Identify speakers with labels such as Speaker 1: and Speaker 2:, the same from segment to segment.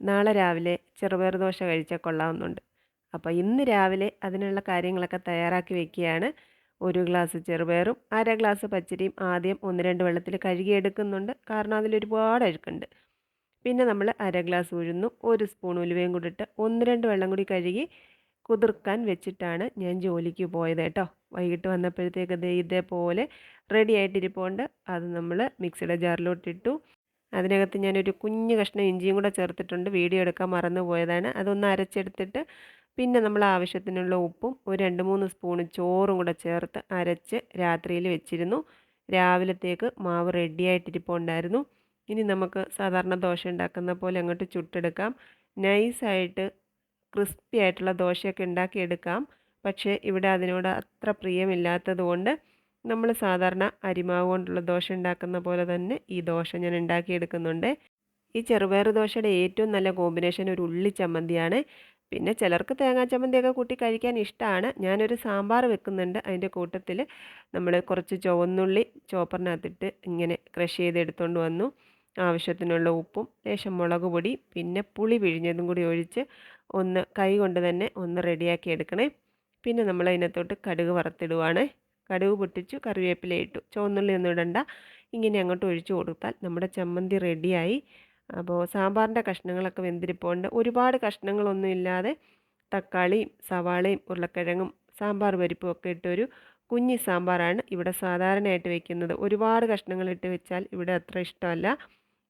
Speaker 1: നാളെ രാവിലെ ചെറുപയർ ദോശ കഴിച്ചാൽ കൊള്ളാവുന്നുണ്ട്. അപ്പോൾ ഇന്ന് രാവിലെ അതിനുള്ള കാര്യങ്ങളൊക്കെ തയ്യാറാക്കി വെക്കുകയാണ്. ഒരു ഗ്ലാസ് ചെറുപയറും അര ഗ്ലാസ് പച്ചരിയും ആദ്യം ഒന്ന് രണ്ട് വെള്ളത്തിൽ കഴുകിയെടുക്കുന്നുണ്ട് കാരണം അതിലൊരുപാട് അഴുക്കുണ്ട്. പിന്നെ നമ്മൾ അര ഗ്ലാസ് ഉഴുന്നും ഒരു സ്പൂൺ ഉലുവയും കൂടി ഇട്ട് ഒന്ന് രണ്ട് വെള്ളം കൂടി കഴുകി കുതിർക്കാൻ വെച്ചിട്ടാണ് ഞാൻ ജോലിക്ക് പോയത് കേട്ടോ. വൈകിട്ട് വന്നപ്പോഴത്തേക്ക് ഇതേപോലെ റെഡി ആയിട്ടിരിപ്പുണ്ട്. അത് നമ്മൾ മിക്സിയുടെ ജാറിലോട്ടിട്ടു അതിനകത്ത് ഞാനൊരു കുഞ്ഞു കഷ്ണം ഇഞ്ചിയും കൂടെ ചേർത്തിട്ടുണ്ട്. വീഡിയോ എടുക്കാൻ മറന്നു പോയതാണ് അതൊന്ന് അരച്ചെടുത്തിട്ട് പിന്നെ നമ്മൾ ആവശ്യത്തിനുള്ള ഉപ്പും ഒരു രണ്ട് മൂന്ന് സ്പൂൺ ചോറും കൂടെ ചേർത്ത് അരച്ച് രാത്രിയിൽ വെച്ചിരുന്നു. രാവിലത്തേക്ക് മാവ് റെഡിയായിട്ടിരിപ്പുണ്ടായിരുന്നു ഇനി നമുക്ക് സാധാരണ ദോശ ഉണ്ടാക്കുന്ന പോലെ അങ്ങോട്ട് ചുട്ടെടുക്കാം. നൈസായിട്ട് ക്രിസ്പി ആയിട്ടുള്ള ദോശയൊക്കെ ഉണ്ടാക്കിയെടുക്കാം. പക്ഷേ ഇവിടെ അതിനോട് അത്ര പ്രിയമില്ലാത്തത് കൊണ്ട് നമ്മൾ സാധാരണ അരിമാവ് കൊണ്ടുള്ള ദോശ ഉണ്ടാക്കുന്ന പോലെ തന്നെ ഈ ദോശ ഞാൻ ഉണ്ടാക്കിയെടുക്കുന്നുണ്ട്. ഈ ചെറുപയർ ദോശയുടെ ഏറ്റവും നല്ല കോമ്പിനേഷൻ ഒരു ഉള്ളി ചമ്മന്തിയാണ്. പിന്നെ ചിലർക്ക് തേങ്ങാ ചമ്മന്തിയൊക്കെ കൂട്ടി കഴിക്കാൻ ഇഷ്ടമാണ് ഞാനൊരു സാമ്പാർ വെക്കുന്നുണ്ട്. അതിന്റെ കൂട്ടത്തിൽ നമ്മൾ കുറച്ച് ചുവന്നുള്ളി ചോപ്പറിനകത്തിട്ട് ഇങ്ങനെ ക്രഷ് ചെയ്തെടുത്തുകൊണ്ട് വന്നു. ആവശ്യത്തിനുള്ള ഉപ്പും ലേശം മുളക് പൊടി പിന്നെ പുളി പിഴിഞ്ഞതും കൂടി ഒഴിച്ച് ഒന്ന് കൈ കൊണ്ട് തന്നെ ഒന്ന് റെഡിയാക്കി എടുക്കണേ. പിന്നെ നമ്മൾ അതിനകത്തോട്ട് കടുക് വറുത്തിടുവാണ്. കടുക് പൊട്ടിച്ചു കറിവേപ്പില ഇട്ടു. ചുവന്നുള്ളി ഒന്നും ഇടണ്ട. ഇങ്ങനെ അങ്ങോട്ട് ഒഴിച്ചു കൊടുത്താൽ നമ്മുടെ ചമ്മന്തി റെഡിയായി. അപ്പോൾ സാമ്പാറിന്റെ കഷ്ണങ്ങളൊക്കെ വെന്തിരിപ്പോണ്ട്. ഒരുപാട് കഷ്ണങ്ങളൊന്നും ഇല്ലാതെ തക്കാളിയും സവാളയും ഉരുളക്കിഴങ്ങും സാമ്പാർ പരിപ്പും ഒക്കെ ഇട്ടൊരു കുഞ്ഞി സാമ്പാറാണ് ഇവിടെ സാധാരണയായിട്ട് വെക്കുന്നത്. ഒരുപാട് കഷ്ണങ്ങൾ ഇട്ട് വെച്ചാൽ ഇവിടെ അത്ര ഇഷ്ടമല്ല.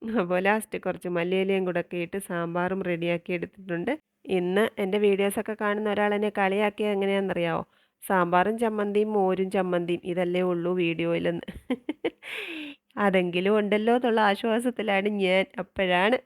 Speaker 1: അപ്പോൾ ലാസ്റ്റ് കുറച്ച് മല്ലിയിലയും കൂടെ ഒക്കെ ഇട്ട് സാമ്പാറും റെഡിയാക്കി എടുത്തിട്ടുണ്ട്. ഇന്ന് എന്റെ വീഡിയോസൊക്കെ കാണുന്ന ഒരാൾ എന്നെ കളിയാക്കിയത് എങ്ങനെയാണെന്നറിയാമോ സാമ്പാറും ചമ്മന്തിയും മോരും ചമ്മന്തിയും ഇതല്ലേ ഉള്ളൂ വീഡിയോയിലെന്ന്. അതെങ്കിലും ഉണ്ടല്ലോ എന്നുള്ള ആശ്വാസത്തിലാണ് ഞാൻ. അപ്പോഴാണ്